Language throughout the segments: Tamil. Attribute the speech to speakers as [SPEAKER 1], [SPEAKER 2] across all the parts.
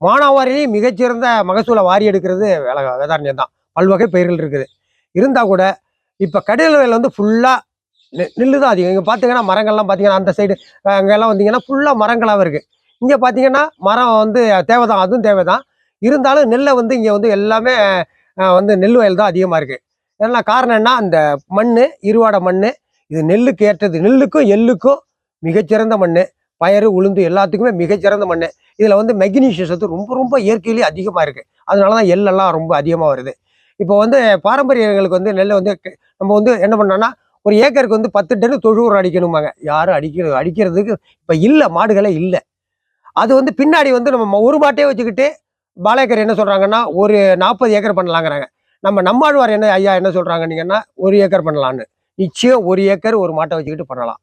[SPEAKER 1] மானாவாரிலையும் மிகச்சிறந்த மகசூலை வாரி எடுக்கிறது வேலை வேதாரண்யம் தான் பல்வகை பயிர்கள் இருக்குது. இருந்தால் கூட இப்போ கடையில் வேலை வந்து ஃபுல்லாக நெ நெல்லு தான் அதிகம். இங்கே பார்த்தீங்கன்னா மரங்கள்லாம் பார்த்தீங்கன்னா அந்த சைடு அங்கெல்லாம் வந்தீங்கன்னா ஃபுல்லாக மரங்களாக இருக்குது இங்கே பார்த்தீங்கன்னா மரம் வந்து தேவை தான் அதுவும் தேவை தான் இருந்தாலும் நெல்லை வந்து இங்கே வந்து எல்லாமே வந்து நெல் வயல் தான் அதிகமாக இருக்குது ஏன்னா காரணம் என்ன? அந்த மண் இருவாடை மண் இது நெல்லுக்கு ஏற்றது நெல்லுக்கும் எள்ளுக்கும் மிகச்சிறந்த மண் பயறு உளுந்து எல்லாத்துக்குமே மிகச்சிறந்த மண் இதில் வந்து மெக்னீஷியம் சத்து ரொம்ப ரொம்ப இயற்கையிலேயே அதிகமாக இருக்குது அதனால தான் எள்ளெல்லாம் ரொம்ப அதிகமாக வருது. இப்போ வந்து பாரம்பரியங்களுக்கு வந்து நெல்லை வந்து நம்ம வந்து என்ன பண்ணோன்னா ஒரு ஏக்கருக்கு வந்து பத்து டன்னு தொழுவுரம் அடிக்கணுமாங்க யாரும் அடிக்கிறது அடிக்கிறதுக்கு இப்போ இல்லை மாடுகளே இல்லை. அது வந்து பின்னாடி வந்து நம்ம ம- ஒரு மாட்டையே வச்சுக்கிட்டு பாலேக்கர் என்ன சொல்கிறாங்கன்னா ஒரு நாற்பது ஏக்கர் பண்ணலாங்கிறாங்க. நம்ம நம்மாழ்வார் என்ன ஐயா என்ன சொல்கிறாங்கன்னீங்கன்னா ஒரு ஏக்கர் பண்ணலான்னு நிச்சயம் ஒரு ஏக்கர் ஒரு மாட்டை வச்சுக்கிட்டு பண்ணலாம்.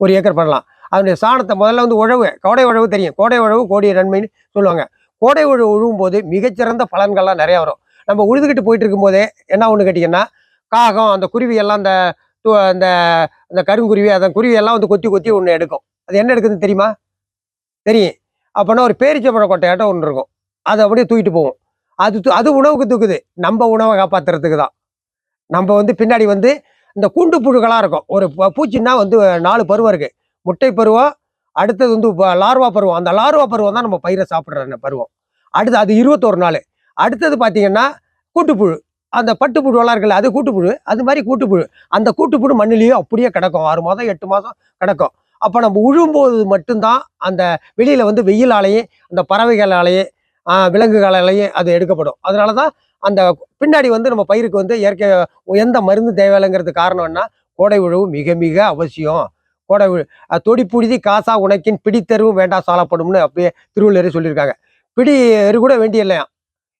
[SPEAKER 1] ஒரு ஏக்கர் பண்ணலாம். அதனுடைய சாணத்தை முதல்ல வந்து உழவு கோடை உழவு தெரியும். கோடை உழவு கோடிய நன்மைன்னு சொல்லுவாங்க. கோடை உழவு உழுவும் போது மிகச்சிறந்த பலன்கள்லாம் நிறையா வரும். நம்ம உழுதுகிட்டு போயிட்டு இருக்கும்போதே என்ன ஒன்று கேட்டிங்கன்னா காகம் அந்த குருவி எல்லாம் அந்த அந்த அந்த கருங்குருவி அந்த குருவி எல்லாம் வந்து கொத்தி கொத்தி ஒன்று எடுக்கும். அது என்ன எடுக்குதுன்னு தெரியுமா? தெரியும். அப்போனா ஒரு பேரிச்சம்பழ கொட்டையாட்டம் ஒன்று இருக்கும். அதை அப்படியே தூக்கிட்டு போகும். அது தூ- அது உணவுக்கு தூக்குது. நம்ம உணவை காப்பாற்றுறதுக்கு தான். நம்ம வந்து பின்னாடி வந்து இந்த கூண்டு புழுக்களாக இருக்கும். ஒரு ப- பூச்சின்னா வந்து நாலு பருவம் இருக்குது முட்டை பருவம் அடுத்தது வந்து லார்வா பருவம். அந்த லார்வா பருவம் தான் நம்ம பயிரை சாப்பிட்ற அந்த பருவம். அடுத்து அது இருபத்தோரு நாள். அடுத்தது பார்த்தீங்கன்னா கூட்டுப்புழு. அந்த பட்டுப்புழுவெல்லாம் இருக்குல்ல அது கூட்டுப்புழு. அது மாதிரி கூட்டுப்புழு. அந்த கூட்டுப்புழு மண்ணிலேயே அப்படியே கிடக்கும். ஆறு மாதம் எட்டு மாதம் கிடக்கும். அப்போ நம்ம உழும்போது மட்டும்தான் அந்த வெளியில் வந்து வெயிலாலேயே அந்த பறவைகளாலேயே விலங்குகளாலேயே விலங்குகளாலேயும் அது எடுக்கப்படும். அதனால தான் அந்த பின்னாடி வந்து நம்ம பயிருக்கு வந்து இயற்கை எந்த மருந்து தேவையில்லைங்கிறது காரணம் என்ன கோடை உழவு மிக மிக அவசியம். கோடை தொடி புழுதி காசா உனக்கின் பிடித்தெருவும் வேண்டாம் சாலப்படும்னு அப்படியே திருவள்ளுவரே சொல்லியிருக்காங்க. பிடி எரு கூட வேண்டிய இல்லையா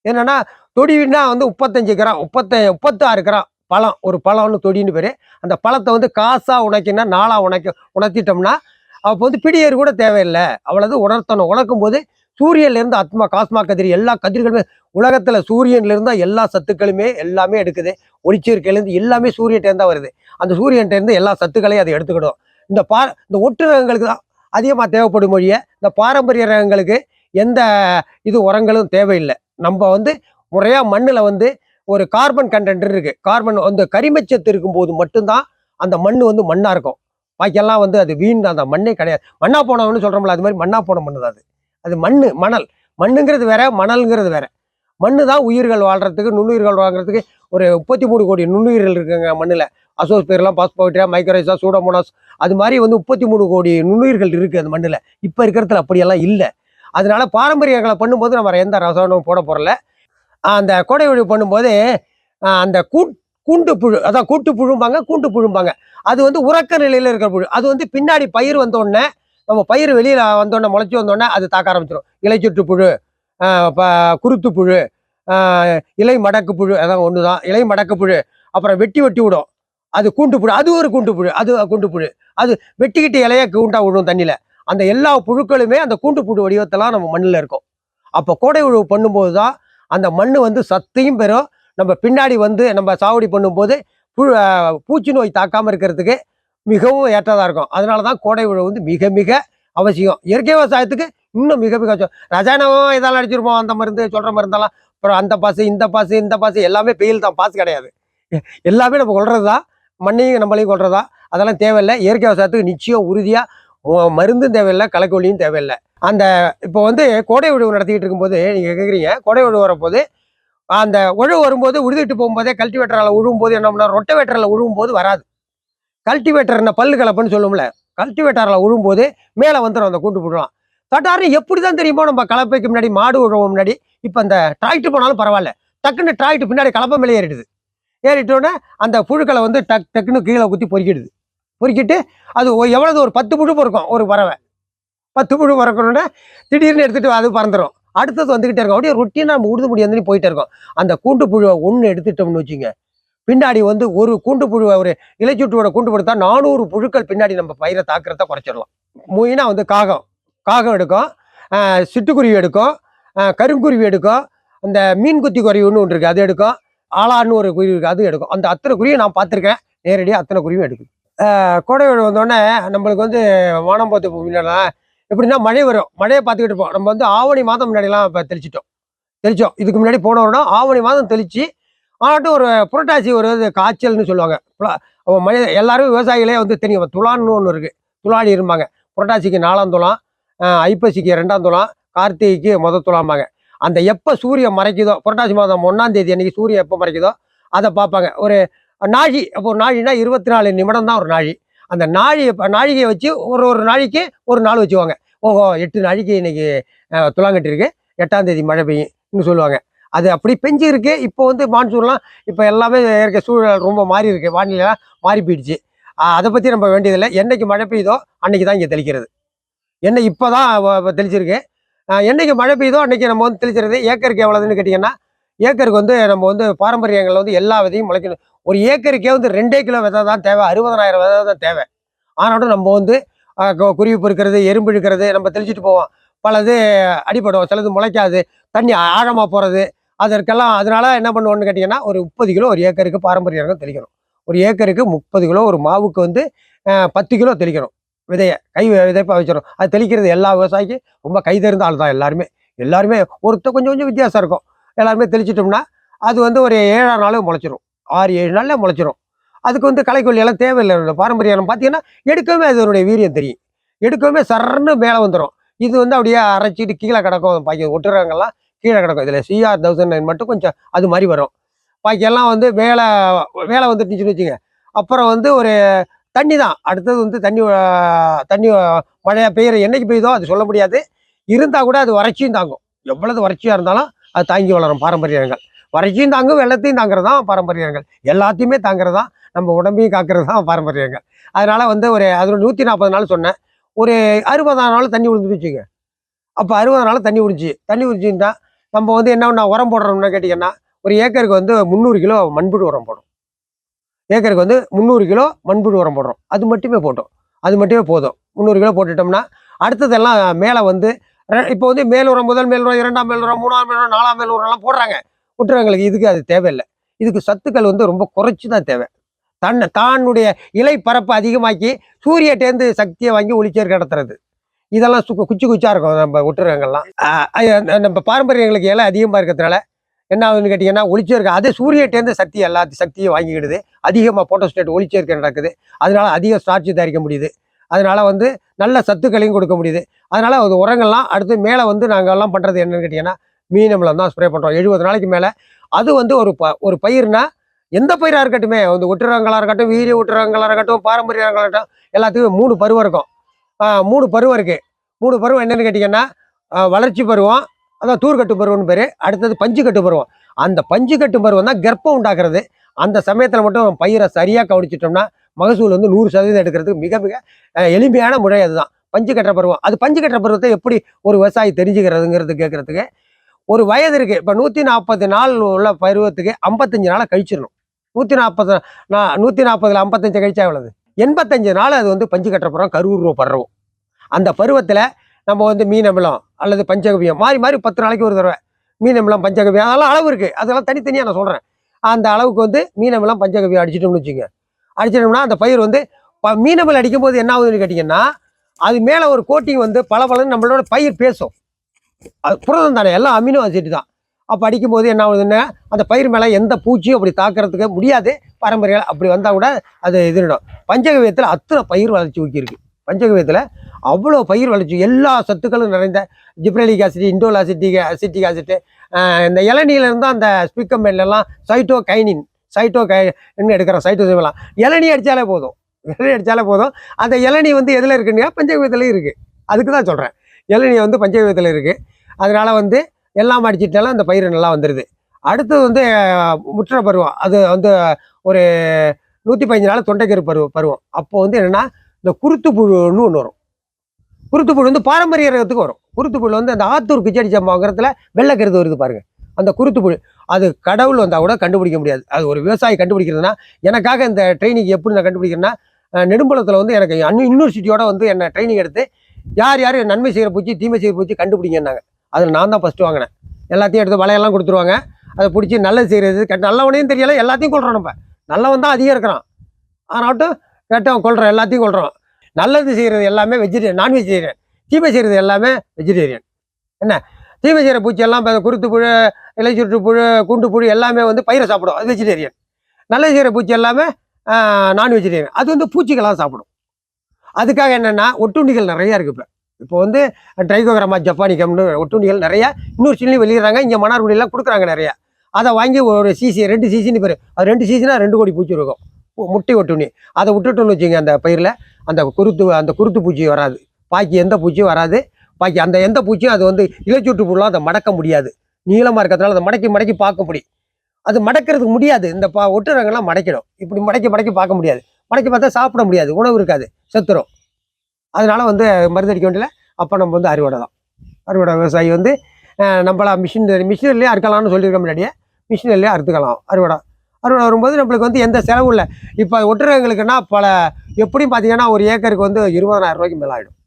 [SPEAKER 1] என்னன்னா தொடினா வந்து முப்பத்தஞ்சு கிராம் முப்பத்த முப்பத்தாறு கிராம் பழம் ஒரு பழம்னு தொடின்னு பேர். அந்த பழத்தை வந்து காசா உனக்கின்னா நாளா உனக்க உணர்த்திட்டோம்னா அப்போ வந்து பிடியேறு கூட தேவையில்லை. அவ்வளவு உணர்த்தணும். உணக்கும் போது சூரியன்லேருந்து ஆத்மா காஸ்மா கதிர் எல்லா கதிர்களுமே உலகத்தில் சூரியன்லேருந்து எல்லா சத்துக்களுமே எல்லாமே எடுக்குது. ஒளிச்சேர்க்கையிலேருந்து எல்லாமே சூரியன்டேருந்து தான் வருது. அந்த சூரியன்டேருந்து எல்லா சத்துக்களையும் அதை எடுத்துக்கிடும் இந்த பா இந்த ஒட்டு ரகங்களுக்கு தான் அதிகமாக தேவைப்படும் மொழியை இந்த பாரம்பரிய ரகங்களுக்கு எந்த இது உரங்களும் தேவையில்லை. நம்ம வந்து முறையாக மண்ணில் வந்து ஒரு கார்பன் கண்டென்ட் இருக்குது கார்பன் அந்த கரிமச்சத்து இருக்கும்போது மட்டும்தான் அந்த மண் வந்து மண்ணாக இருக்கும். பாக்கியெல்லாம் வந்து அது வீண் அந்த மண்ணே கிடையாது. மண்ணா போனவன்னு சொல்கிறோம்ல அது மாதிரி மண்ணா போன மண்ணு தான் அது. அது மண் மணல். மண்ணுங்கிறது வேற மணல்ங்கிறது வேற. மண்ணு தான் உயிர்கள் வாழ்கிறதுக்கு நுண்ணுயிர்கள் வாழ்கிறதுக்கு ஒரு முப்பத்தி மூணு கோடி நுண்ணுயிர்கள் இருக்குங்க மண்ணில். அசோஸ்பேர்லாம் பாஸ்போட்ரியா மைக்ரோசா சூடோமோனாஸ் அது மாதிரி வந்து முப்பத்தி மூணு கோடி நுண்ணுயிர்கள் இருக்குது அந்த மண்ணில். இப்போ இருக்கிறதுல அப்படியெல்லாம் இல்லை. அதனால பாரம்பரியங்களை பண்ணும்போது நம்ம எந்த ரசாயனமும் போட போகிறல அந்த கோடை ஒழிவு பண்ணும்போது அந்த கூ கூண்டு புழு அதான் கூட்டு புழும்பாங்க கூண்டு புழும்பாங்க அது வந்து உறக்க நிலையில் இருக்கிற புழு. அது வந்து பின்னாடி பயிர் வந்தோடனே நம்ம பயிர் வெளியில் வந்தோடனே முளைச்சி வந்தோடனே அது தாக்க ஆரம்பிச்சிடும் இலைச்சுட்டு புழு ப- குருத்து புழு இலை மடக்கு புழு அதான் ஒன்று தான் இலை மடக்கு புழு அப்புறம் வெட்டி வெட்டி விடும். அது கூண்டு புழு அது ஒரு கூண்டு புழு அது கூண்டு புழு. அது வெட்டிக்கிட்டு இலைய கூண்டா விழுவும் தண்ணியில். அந்த எல்லா புழுக்களுமே அந்த கூண்டு புழு வடிவத்தெல்லாம் நம்ம மண்ணில் இருக்கும். அப்போ கோடை உழவு பண்ணும்போது தான் அந்த மண் வந்து சத்தையும் பெறும். நம்ம பின்னாடி வந்து நம்ம சாவடி பண்ணும்போது புழு பூச்சி நோய் தாக்காமல் இருக்கிறதுக்கு மிகவும் ஏற்றதாக இருக்கும். அதனால தான் கோடை உழவு வந்து மிக மிக அவசியம். இயற்கை விவசாயத்துக்கு இன்னும் மிக மிக அவசியம். ரசாயனம் இதெல்லாம் அடிச்சிருப்போம். அந்த மருந்து சொல்கிற மருந்தெல்லாம். அப்புறம் அந்த பாசு இந்த பாசு இந்த பாசு எல்லாமே பெயில் தான். பாசு கிடையாது. எல்லாமே நம்ம கொள்வது தான் மண்ணையும் நம்மளையும் கொள்றதா அதெல்லாம் தேவையில்லை. இயற்கை விவசாயத்துக்கு நிச்சயம் உறுதியாக மருந்தும் தேவையில்லை களைக்கொல்லியும் தேவையில்லை. அந்த இப்போ வந்து கோடை உழவு நடத்திக்கிட்டு இருக்கும்போது நீங்கள் கேட்குறீங்க கோடை உழவு வரப்போது அந்த உழவு வரும்போது உழுதுட்டு போகும்போதே கல்டிவேட்டரால் உழுவும் போது என்ன பண்ண ரொட்டவேட்டரில் உழுவும் போது வராது கல்டிவேட்டர்ன பல்லு கலப்புன்னு சொல்லுவோம்ல கல்டிவேட்டரில் உழும்போது மேலே வந்துடும் அந்த கூட்டு போடுவான் தட்டாரு எப்படி தான் தெரியுமோ நம்ம கலப்பைக்கு முன்னாடி மாடு உழவு முன்னாடி இப்போ அந்த டிராக்டர் போனாலும் பரவாயில்ல. டக்குன்னு டிராக்டர் பின்னாடி கலப்பை மேலே ஏறிடுது. ஏறிட்டோன்னே அந்த புழுக்களை வந்து டக் டக்குன்னு கீழே குத்தி பொறுக்கிடுது. பொறுக்கிட்டு அது எவ்வளவு ஒரு பத்து புழு பொறுக்கும் ஒரு பறவை. பத்து புழு பறக்கணுன்னா திடீர்னு எடுத்துகிட்டு அது பறந்துடும் அடுத்தது வந்துக்கிட்டே இருக்கும். அப்படியே ரொட்டீனாக நம்ம உழுது முடியாதுன்னு போயிட்டே இருக்கோம். அந்த கூண்டு புழுவை ஒன்று எடுத்துட்டோம்னு வச்சுங்க. பின்னாடி வந்து ஒரு கூண்டு புழுவை ஒரு இலைச்சுட்டுவோட கூண்டு படுத்தா நானூறு புழுக்கள் பின்னாடி நம்ம பயிரை தாக்குறத குறைச்சிடலாம். மெயினாக வந்து காகம். காகம் எடுக்கும். சிட்டுக்குருவி எடுக்கும். கருங்குருவி எடுக்கும். அந்த மீன் குத்தி குருவின்னு ஒன்று இருக்குது அது எடுக்கும். ஆளான்னு ஒரு குருவி இருக்குது அது எடுக்கும். அந்த அத்தனை குருவியும் நான் பார்த்துருக்கேன். நேரடியாக அத்தனை குருவியும் எடுக்குது. ஆஹ் கோடை வந்தோடனே நம்மளுக்கு வந்து வானம் பார்த்து பூமியிலலாம் எப்படின்னா மழை வரும். மழையை பார்த்துக்கிட்டு இருப்போம். நம்ம வந்து ஆவணி மாதம் முன்னாடிலாம் இப்போ தெளிச்சிட்டோம். தெளிச்சோம். இதுக்கு முன்னாடி போன வருடம் ஆவணி மாதம் தெளித்து ஆனாட்டும் ஒரு புரட்டாசி ஒரு காய்ச்சல்னு சொல்லுவாங்க. புலா- மழை எல்லாரும் விவசாயிகளே வந்து தெரியும். துளான்னு ஒன்று இருக்குது துளாடி இருப்பாங்க புரட்டாசிக்கு நாலாம் துளம் ஐப்பசிக்கு ரெண்டாம் துளம் கார்த்திகைக்கு முத துளாம்பாங்க அந்த எப்போ சூரியன் மறைக்குதோ புரட்டாசி மாதம் ஒன்றாம் தேதி அன்னைக்கு சூரியன் எப்போ மறைக்குதோ அதை பார்ப்பாங்க. ஒரு நாழி அப்போ ஒரு நாழினா இருபத்தி நாலு நிமிடம் தான் ஒரு நாழி. அந்த நாழி நாழிகையை வச்சு ஒரு ஒரு நாளைக்கு ஒரு நாள் வச்சுக்குவாங்க ஓஹோ எட்டு நாளைக்கு இன்னைக்கு அஹ், துலாங்கட்டு எட்டாம் தேதி மழை பெய்யும்னு சொல்லுவாங்க. அது அப்படி பெஞ்சு இருக்கு இப்போ வந்து மான்சூன்லாம் இப்போ எல்லாமே இருக்க சூழல் ரொம்ப மாறி இருக்கு. வானிலை மாறி போயிடுச்சு. அதை பற்றி நம்ம வேண்டியதில்லை. என்னைக்கு மழை பெய்யுதோ அன்னைக்கு தான் இங்கே தெளிக்கிறது. என்ன இப்போ தான் தெளிச்சிருக்கு. என்றைக்கு என்னைக்கு மழை பெய்யுதோ அன்னைக்கு நம்ம வந்து தெளிச்சுறது ஏக்கருக்கு எவ்வளோதுன்னு கேட்டிங்கன்னா ஏக்கருக்கு வந்து நம்ம வந்து பாரம்பரியங்களில் வந்து எல்லா விதையும் முளைக்கணும். ஒரு ஏக்கருக்கே வந்து ரெண்டே கிலோ விதை தான் தேவை. அறுபதனாயிரம் விதை தான் தேவை. ஆனாலும் நம்ம வந்து கு- குருவி பொறுக்கிறது எறும்பு இழுக்கிறது நம்ம தெளிச்சிட்டு போவோம். பலது அடிபடும். சிலது முளைக்காது. தண்ணி ஆழமாக போகிறது அதற்கெல்லாம் அதனால என்ன பண்ணுவோம்னு கேட்டிங்கன்னா ஒரு முப்பது கிலோ ஒரு ஏக்கருக்கு பாரம்பரிய தெளிக்கணும். ஒரு ஏக்கருக்கு முப்பது கிலோ ஒரு மாவுக்கு வந்து பத்து கிலோ தெளிக்கணும். விதையை கை விதைப்பாக வச்சிடும் அது தெளிக்கிறது எல்லா விவசாயிக்கும் ரொம்ப கை தெரிந்த ஆள் தான் எல்லாருமே. எல்லாருமே ஒருத்தர் கொஞ்சம் கொஞ்சம் வித்தியாசம் இருக்கும். எல்லாருமே தெளிச்சிட்டோம்னா அது வந்து ஒரு ஏழாம் நாள் முளைச்சிரும். ஆறு ஏழு நாளில் முளைச்சிரும். அதுக்கு வந்து களைக்கொல்லியெல்லாம் தேவையில்லை. பாரம்பரியம் பார்த்தீங்கன்னா எடுக்கவே அதனுடைய வீரியம் தெரியும். எடுக்கவே சரன்னு மேலே வந்துடும் இது வந்து அப்படியே அரைச்சிட்டு கீழே கிடக்கும். பாக்கி ஒட்டுறவங்கெல்லாம் கீழே கிடக்கும். இதில் சிஆர் தௌசண்ட் நைன் மட்டும் கொஞ்சம் அது மாதிரி வரும். பாக்கியெல்லாம் வந்து மேலே மேலே வந்துட்டுச்சுன்னு வச்சுங்க அப்புறம் வந்து ஒரு தண்ணி தான் அடுத்தது வந்து தண்ணி தண்ணி மழையாக பெய்கிற என்றைக்கு பெய்யுதோ அது சொல்ல முடியாது. இருந்தால் கூட அது வறட்சியும் தாங்கும். எவ்வளவு வறட்சியாக இருந்தாலும் அது தாங்கி வளரும் பாரம்பரியங்கள். வறட்சியும் தாங்கும் வெள்ளத்தையும் தாங்கிறது தான் பாரம்பரியங்கள். எல்லாத்தையுமே தாங்கிறது தான் நம்ம உடம்பையும் காக்கிறது தான் பாரம்பரியங்கள். அதனால் வந்து ஒரு அது நூற்றி நாற்பது நாள் சொன்னேன். ஒரு அறுபதாம் நாள் தண்ணி விழுந்துட்டு வச்சுங்க அப்போ அறுபது நாள் தண்ணி விழுந்துச்சு. தண்ணி விழுந்துச்சுன்னா நம்ம வந்து என்ன உரம் போடுறோம்னு கேட்டிங்கன்னா ஒரு ஏக்கருக்கு வந்து முந்நூறு கிலோ மண்புழு உரம் போடும் ஏக்கருக்கு வந்து முந்நூறு கிலோ மண்புழு உரம் போடுறோம். அது மட்டுமே போட்டோம். அது மட்டுமே போதும். முந்நூறு கிலோ போட்டுட்டோம்னா அடுத்ததெல்லாம் மேலே வந்து இப்போ வந்து மேல் உரம் முதல் மேல் உரம் இரண்டாம் மேல் உரம் மூணாம் மேல் உரம் நாலாம் மேல் உரம்லாம் போடுறாங்க. விட்டுறவங்களுக்கு இதுக்கு அது தேவையில்லை. இதுக்கு சத்துக்கள் வந்து ரொம்ப குறைச்சி தான் தேவை. தன்னை தானுடைய இலை பரப்பை அதிகமாக்கி சூரியட்டேந்து சக்தியை வாங்கி ஒளிச்சேர் கடத்துறது. இதெல்லாம் சு குச்சி குச்சாக இருக்கும் நம்ம விட்டுறவங்கள்லாம் நம்ம பாரம்பரியங்களுக்கு இலை அதிகமாக இருக்கிறதுனால என்ன ஆகுதுன்னு கேட்டிங்கன்னா ஒளிச்சேர்க்க அதே சூரியட்டேந்து சக்தி எல்லாத்தையும் சக்தியை வாங்கிக்கிடுது. அதிகமாக போட்டோஸ்டேட் ஒளிச்சேர்க்கை நடக்குது. அதனால அதிக ஸ்டார்ச் தயாரிக்க முடியுது. அதனால் வந்து நல்ல சத்துக்களையும் கொடுக்க முடியுது. அதனால அது உரங்கள்லாம் அடுத்து மேலே வந்து நாங்கள் எல்லாம் பண்ணுறது என்னென்னு கேட்டிங்கன்னா மீனமில் தான் ஸ்ப்ரே பண்ணுறோம் எழுபது நாளைக்கு மேலே. அது வந்து ஒரு ப ஒரு பயிர்னா எந்த பயிராக இருக்கட்டுமே வந்து ஒட்டுறவங்களாக இருக்கட்டும் வீரிய ஒட்டுறவங்களாக இருக்கட்டும் பாரம்பரிய இருக்கட்டும் எல்லாத்துக்கும் மூணு பருவம் இருக்கும். மூணு பருவம் இருக்குது மூணு பருவம் என்னென்னு கேட்டிங்கன்னா வளர்ச்சி பருவம் அதான் தூர்கட்டு பருவம்னு பேர். அடுத்தது பஞ்சு கட்டு பருவம். அந்த பஞ்சு கட்டு பருவம் தான் கர்ப்பம் உண்டாக்குறது. அந்த சமயத்தில் மட்டும் பயிரை சரியாக கவனிச்சிட்டோம்னா மகசூல் வந்து நூறு சதவீதம் எடுக்கிறதுக்கு மிக மிக எளிமையான முறை அதுதான். பஞ்சு கட்டுற பருவம். அது பஞ்சு கட்டுற பருவத்தை எப்படி ஒரு விவசாயி தெரிஞ்சுக்கிறதுங்கிறது கேட்குறதுக்கு ஒரு வயது இருக்குது இப்போ நூற்றி நாற்பது நாள் உள்ள பருவத்துக்கு ஐம்பத்தஞ்சு நாளை கழிச்சிடணும். நூற்றி நாற்பது நான் நூற்றி நாற்பதில் ஐம்பத்தஞ்சு கழிச்சா எவ்வளவு? எண்பத்தஞ்சு நாள் அது வந்து பஞ்சு கட்டுற பருவம் கருவுருவ பருவம். அந்த பருவத்தில் நம்ம வந்து மீனமிலம் அல்லது பஞ்சகவியம் மாறி மாறி பத்து நாளைக்கு ஒரு தடவை மீனமிலம் பஞ்சகவியம் அதெல்லாம் அளவு இருக்குது அதெல்லாம் தனித்தனியாக நான் சொல்கிறேன் அந்த அளவுக்கு வந்து மீனமெல்லாம் அமிலம் பஞ்சகவியம் அடிச்சிட்டோம்னு வச்சுங்க அடிச்சிட்டோம்னா அந்த பயிர் வந்து ப- அடிக்கும்போது என்ன ஆகுதுன்னு கேட்டிங்கன்னா அது மேலே ஒரு கோட்டிங் வந்து பல நம்மளோட பயிர் பேசும். அது புரதம் தானே எல்லாம் அமினோ ஆசிட் தான். அப்போ அடிக்கும்போது என்ன ஆகுதுன்னா அந்த பயிர் மேலே எந்த பூச்சியும் அப்படி தாக்கிறதுக்கு முடியாது. பாரம்பரிய அப்படி வந்தால் கூட அது இதுடும் பஞ்சகவியத்தில் அத்தனை பயிர் வளர்ச்சி ஊக்கியிருக்கு. பஞ்சகவியத்தில் அவ்வளோ பயிர் வளர்ச்சி எல்லா சத்துக்களும் நிறைந்த gibberellic acid indole acetic acetic acid இந்த இளநீலேருந்து அந்த ஸ்பிக்கம்பெல்லாம் சைட்டோ கைனின் சைட்டோ கை எடுக்கிறோம் சைட்டோ சிவலாம் இளநீ அடித்தாலே போதும். இளநீ அடித்தாலே போதும். அந்த இளநீ வந்து எதில் இருக்குன்னா பஞ்சகவியத்தில் இருக்குது அதுக்கு தான் சொல்கிறேன் இளநீ வந்து பஞ்சகவியத்தில் இருக்குது அதனால் வந்து எல்லாம் அடிச்சிட்டாலும் அந்த பயிர் நல்லா வந்துடுது அடுத்தது வந்து முற்ற பருவம். அது வந்து ஒரு நூற்றி பதினஞ்சு நாள் தொண்டைக்கரு பருவம் பருவம். அப்போது வந்து என்னென்னா இந்த குருத்து புழுன்னு ஒன்று வரும். குருத்துப்புழு வந்து பாரம்பரிய ரகத்துக்கு வரும். குருத்துப்புழு வந்து அந்த ஆத்தூர் கிச்சடி சம்பாங்கிறதுல வெள்ளைக்கருது வருது பாருங்க. அந்த குருத்து புழு அது கடவுள் வந்தால் கூட கண்டுபிடிக்க முடியாது. அது ஒரு விவசாயி கண்டுபிடிக்கிறதுனா எனக்காக இந்த ட்ரைனிங் எப்படி நான் கண்டுபிடிக்கிறேன்னா நெடும்பலத்தில் வந்து எனக்கு அன் யூனிவர்சிட்டியோட வந்து என்னை ட்ரைனிங் எடுத்து யார் யார் நன்மை செய்கிற பூச்சி தீமை செய்கிற பூச்சி கண்டுபிடிங்கன்னாங்க. அதில் நான் தான் ஃபஸ்ட்டு வாங்கினேன். எல்லாத்தையும் எடுத்து வலையெல்லாம் கொடுத்துருவாங்க. அதை பிடிச்சி நல்லது செய்கிறது கெட்ட நல்லவனையும் தெரியல எல்லாத்தையும் கொள்கிறோம் நம்ம. நல்லவன் தான் அதிகம் இருக்கிறான். ஆனாட்டும் கெட்டவன் கொள்கிறோம் எல்லாத்தையும் கொள்கிறோம் நல்லது செய்கிறது எல்லாமே வெஜிடேரியன் நான் வெஜிடேரியன் தீமை செய்கிறது எல்லாமே வெஜிடேரியன் என்ன? தீமை செய்கிற பூச்சி எல்லாம் இப்போ குருத்து புழு இலை சுற்று புழு குண்டு புழு எல்லாமே வந்து பயிரை சாப்பிடும். அது வெஜிடேரியன் நல்லது செய்கிற பூச்சி எல்லாமே நான் வெஜிடேரியன் அது வந்து பூச்சிகளாக சாப்பிடும். அதுக்காக என்னென்னா ஒட்டுண்ணிகள் நிறையா இருக்குது இப்போ. இப்போ வந்து ட்ரைகோகிராமா ஜப்பானிக்கம்னு ஒட்டுண்ணிகள் நிறையா இன்னொரு சில்லி வெளியிடுறாங்க இங்கே மன்னார்குடியெல்லாம் கொடுக்குறாங்க நிறையா. அதை வாங்கி ஒரு சிசி ரெண்டு சிசின்னு பேர். அது ரெண்டு சிசினா ரெண்டு கோடி பூச்சி இருக்கும். முட்டை ஒட்டுணி அதை விட்டுட்டோம்னு வச்சுங்க அந்த பயிரில். அந்த குருத்து அந்த குருத்து பூச்சி வராது. பாக்கி எந்த பூச்சியும் வராது. பாக்கி அந்த எந்த பூச்சியும் அது வந்து இலைச்சுட்டு புல்லாம் அதை மடக்க முடியாது. நீளமாக இருக்கிறதுனால அதை மடக்கி மடக்கி பார்க்க முடியும். அது மடக்கிறதுக்கு முடியாது. இந்த பா ஒட்டுறவங்கெல்லாம் மடக்கிடும். இப்படி மடக்கி மடக்கி பார்க்க முடியாது. மடக்கி பார்த்தா சாப்பிட முடியாது. உணவு இருக்காது. செத்துரும். அதனால வந்து மருந்தடிக்க வேண்டியல அப்போ நம்ம வந்து அறுவடை தான். அறுவடை விவசாயி வந்து நம்மளா மிஷின் மிஷினர்லேயே அறுக்கலாம்னு சொல்லியிருக்க முன்னாடியே மிஷினர்லேயே அறுத்துக்கலாம். அறுவடை அறுவடை வரும்போது நம்மளுக்கு வந்து எந்த செலவும் இல்லை. இப்போ ஒட்டுறவங்களுக்குன்னா பல எப்படியும் பார்த்தீங்கன்னா ஒரு ஏக்கருக்கு வந்து இருபதனாயிரம் ரூபாய்க்கு மேலே ஆகிடும்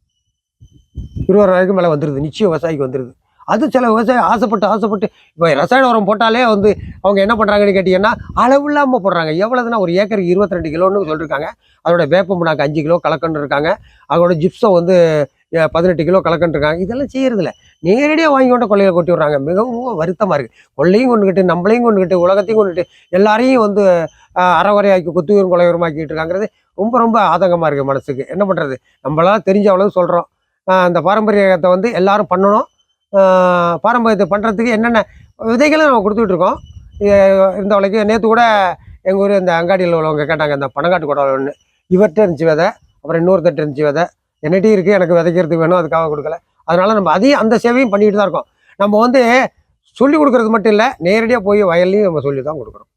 [SPEAKER 1] இருபதாயிரம் மேலே வந்துடுது நிச்சயம் விவசாயிக்கு வந்துடுது அது சில விவசாயி ஆசைப்பட்டு ஆசைப்பட்டு இப்போ ரசாயன உரம் போட்டாலே வந்து அவங்க என்ன பண்ணுறாங்கன்னு கேட்டிங்கன்னா அளவு இல்லாமல் போடுறாங்க. எவ்வளோதுன்னா ஒரு ஏக்கருக்கு இருபத்தி ரெண்டு கிலோன்னு சொல்லியிருக்காங்க அதோட வேப்பம் பிணாக்கு அஞ்சு கிலோ கலக்கன்னு இருக்காங்க. அதோட ஜிப்ஸம் வந்து பதினெட்டு கிலோ கலக்கன்னு இருக்காங்க இதெல்லாம் செய்யறதில்ல. நேரடியாக வாங்கி கொண்டு கொள்ளையை கொட்டி விட்றாங்க. மிகவும் வருத்தமாக இருக்குது கொள்ளையும் கொண்டுக்கிட்டு நம்மளையும் கொண்டுக்கிட்டு உலகத்தையும் கொண்டுட்டு எல்லாரையும் வந்து அஹ், அறகுறையாக்கி கொத்துவீரும் கொலையுரமாக்கிட்டு இருக்காங்கிறது ரொம்ப ரொம்ப ஆதங்கமாக இருக்குது மனசுக்கு. என்ன பண்ணுறது நம்மளால் தெரிஞ்ச அளவு சொல்கிறோம் அந்த பாரம்பரியத்தை வந்து எல்லாரும் பண்ணணும். பாரம்பரியத்தை பண்ணுறதுக்கு என்னென்ன விதைகளும் நம்ம கொடுத்துட்ருக்கோம் இருக்கோம். வரைக்கும் நேற்று கூட எங்கள் ஊர் இந்த அங்காடியில் உள்ளவங்க கேட்டாங்க இந்த பனங்காட்டு ஒன்று இவர்கிட்ட இருந்துச்சு விதை அப்புறம் இன்னொருத்தட்டு இருந்துச்சு விதை. என்னட்டையும் இருக்குது எனக்கு விதைக்கிறதுக்கு வேணும் அதுக்காக கொடுக்கல. அதனால நம்ம அதையும் அந்த சேவையும் பண்ணிட்டு தான் இருக்கோம். நம்ம வந்து சொல்லி கொடுக்கறது மட்டும் இல்லை நேரடியாக போய் வயல்லையும் நம்ம சொல்லி தான் கொடுக்குறோம்